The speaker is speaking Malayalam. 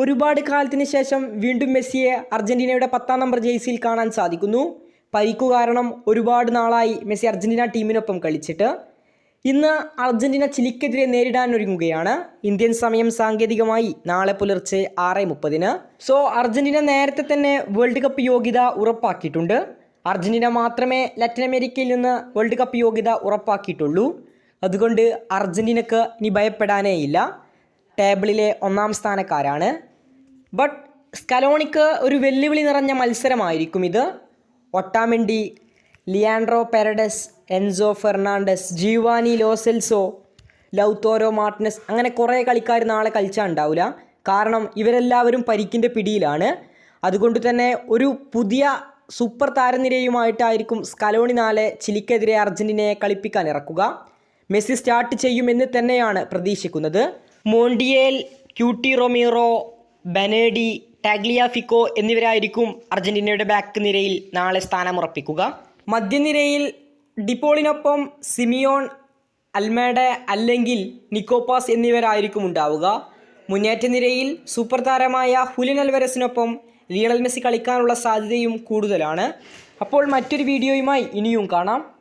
ഒരുപാട് കാലത്തിന് ശേഷം വീണ്ടും മെസ്സിയെ അർജന്റീനയുടെ പത്താം നമ്പർ ജേഴ്സിയിൽ കാണാൻ സാധിക്കുന്നു. പരിക്കു കാരണം ഒരുപാട് നാളായി മെസ്സി അർജന്റീന ടീമിനൊപ്പം കളിച്ചിട്ട് ഇന്ന് അർജന്റീന ചിലിക്കെതിരെ നേരിടാൻ ഒരുങ്ങുകയാണ്. ഇന്ത്യൻ സമയം സാങ്കേതികമായി നാളെ പുലർച്ചെ ആറ് മുപ്പതിന്. സോ അർജന്റീന നേരത്തെ തന്നെ വേൾഡ് കപ്പ് യോഗ്യത ഉറപ്പാക്കിയിട്ടുണ്ട്. അർജന്റീന മാത്രമേ ലാറ്റിൻ അമേരിക്കയിൽ നിന്ന് വേൾഡ് കപ്പ് യോഗ്യത ഉറപ്പാക്കിയിട്ടുള്ളൂ. അതുകൊണ്ട് അർജന്റീനക്ക് ഇനി ഭയപ്പെടാനേ ഇല്ല. ടേബിളിലെ ഒന്നാം സ്ഥാനക്കാരാണ്. ബട്ട് സ്കലോണിക്ക് ഒരു വെല്ലുവിളി നിറഞ്ഞ മത്സരമായിരിക്കും ഇത്. Otamendi Leandro Paredes Enzo Fernandez Giovani Lo Celso Lautaro Martinez അങ്ങനെ കുറേ കളിക്കാർ നാളെ കളിച്ചാൽ ഉണ്ടാവില്ല കാരണം ഇവരെല്ലാവരും പരിക്കിന്റെ പിടിയിലാണ്. അതുകൊണ്ട് തന്നെ ഒരു പുതിയ സൂപ്പർ താരനിരയുമായിട്ടായിരിക്കും സ്കലോണി നാളെ ചിലിക്കെതിരെ അർജന്റീനയെ കളിപ്പിക്കാൻ ഇറക്കുക. മെസ്സി സ്റ്റാർട്ട് ചെയ്യുമെന്ന് തന്നെയാണ് പ്രതീക്ഷിക്കുന്നത്. മോണ്ടിയേൽ ക്യൂട്ടി റൊമീറോ ബനേഡി ടാഗ്ലിയാഫിക്കോ എന്നിവരായിരിക്കും അർജന്റീനയുടെ ബാക്ക് നിരയിൽ നാളെ സ്ഥാനമുറപ്പിക്കുക. മധ്യനിരയിൽ ഡിപ്പോളിനൊപ്പം സിമിയോൺ അൽമേഡ അല്ലെങ്കിൽ നിക്കോപാസ് എന്നിവരായിരിക്കും ഉണ്ടാവുക. മുന്നേറ്റ നിരയിൽ സൂപ്പർ താരമായ ഹുലിൻ അൽവരസിനൊപ്പം ലിയണൽ മെസ്സി കളിക്കാനുള്ള സാധ്യതയും കൂടുതലാണ്. അപ്പോൾ മറ്റൊരു വീഡിയോയുമായി ഇനിയും കാണാം.